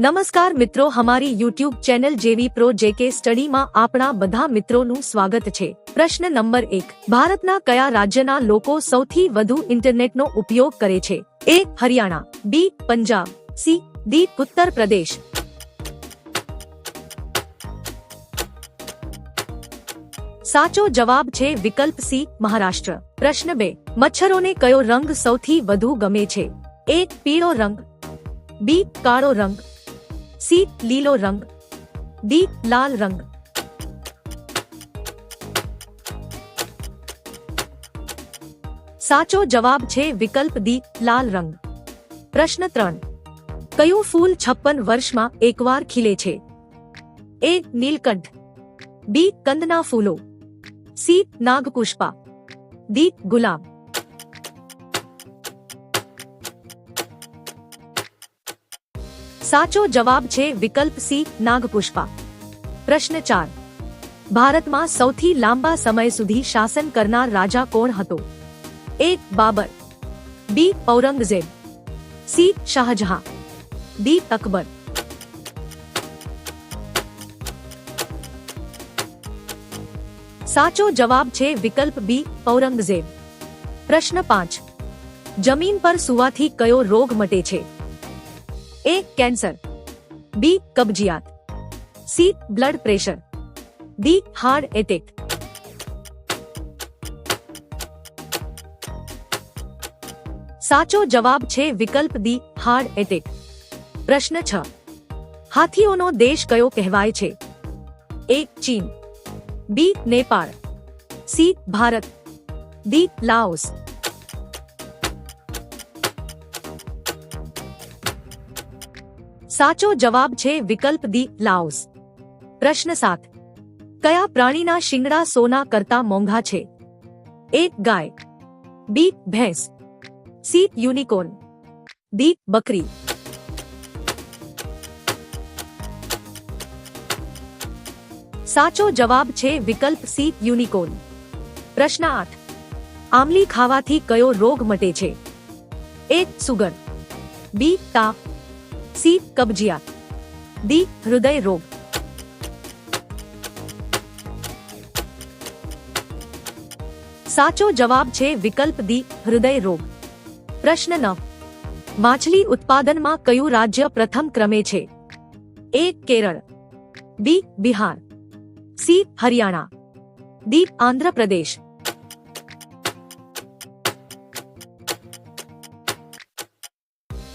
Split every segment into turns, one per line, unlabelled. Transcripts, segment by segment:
નમસ્કાર મિત્રો હમારી યુટ્યુબ ચેનલ જેવી પ્રો જે જેકે સ્ટડીમાં આપણા બધા મિત્રોનું સ્વાગત છે પ્રશ્ન નંબર એક ભારતના કયા રાજ્યના લોકો સૌથી વધુ ઇન્ટરનેટનો ઉપયોગ કરે છે A Haryana B Punjab C D Uttar Pradesh સાચો જવાબ છે વિકલ્પ સી મહારાષ્ટ્ર પ્રશ્ન બે મચ્છરોને કયો રંગ સૌથી વધુ ગમે છે એક પીળો રંગ બી કાળો રંગ सी लीलो रंग डी लाल रंग साचो जवाब छे विकल्प दी लाल रंग प्रश्न त्रन कयो फूल छप्पन वर्ष में एक बार खिले छे ए नीलकंठ बी कंदना फूलो सी नागपुष्पा दी गुलाब साचो जवाब छे विकल्प सी नागपुष्पा प्रश्न 4 भारत में સૌથી લાંબો સમય સુધી શાસન કરનાર રાજા કોણ હતો A Babar B Aurangzeb C Shahjahan D Akbar સાચો જવાબ છે વિકલ્પ બી પૌરંગજે પ્રશ્ન 5 જમીન પર સુવા થી કયો રોગ મટે છે ए कैंसर बी कब्जियात C blood pressure D heart attack साचो जवाब छे विकल्प दी हार्ड एटेक प्रश्न छ हाथियों नो देश कयो कहवाय छे ए चीन B Nepal C Bharat D Laos साचो जवाब छे विकल्प दी लाओस प्रश्न सात कया प्राणी ना शिंगड़ा सोना करता मोंगा छे एक गाय बी भैंस सी यूनिकॉर्न दी बकरी साचो जवाब छे विकल्प सी यूनिकॉर्न प्रश्न आठ आमली खावा थी कयो रोग मटे छे एक सुगर बी ताप सी कब्जिया डी हृदय रोग साचो जवाब छे विकल्प दी हृदय रोग प्रश्न न माछली उत्पादन मा क्यू राज्य प्रथम क्रमे छे A Kerala B Bihar C Haryana D Andhra Pradesh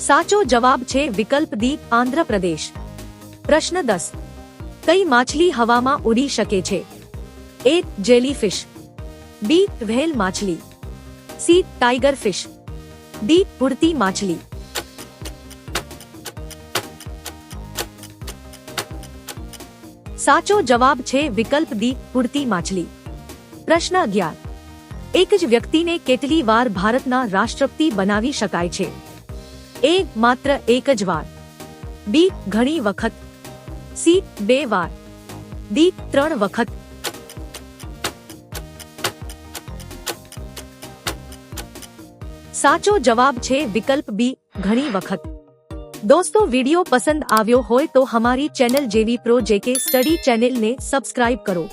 સાચો જવાબ છે વિકલ્પ D આંધ્રપ્રદેશ પ્રશ્ન 10 કઈ માછલી હવામાં ઉડી શકે છે A જેલીફિશ B ત્વેલ માછલી C ટાઇગર ફિશ D પૂર્તી માછલી સાચો જવાબ છે વિકલ્પ D પૂર્તી માછલી પ્રશ્ન 11 એક જ વ્યક્તિને કેટલી વાર ભારતનું રાષ્ટ્રપતિ બનાવી શકાય છે ए मात्र एकज बार बी घणी વખત सी बे बार डी 3 વખત સાચો જવાબ છે વિકલ્પ બી ઘણી વખત દોસ્તો વિડિયો પસંદ આવ્યો હોય તો અમારી ચેનલ જેવી પ્રો જે કે સ્ટડી ચેનલ ને સબ્સ્ક્રાઇબ કરો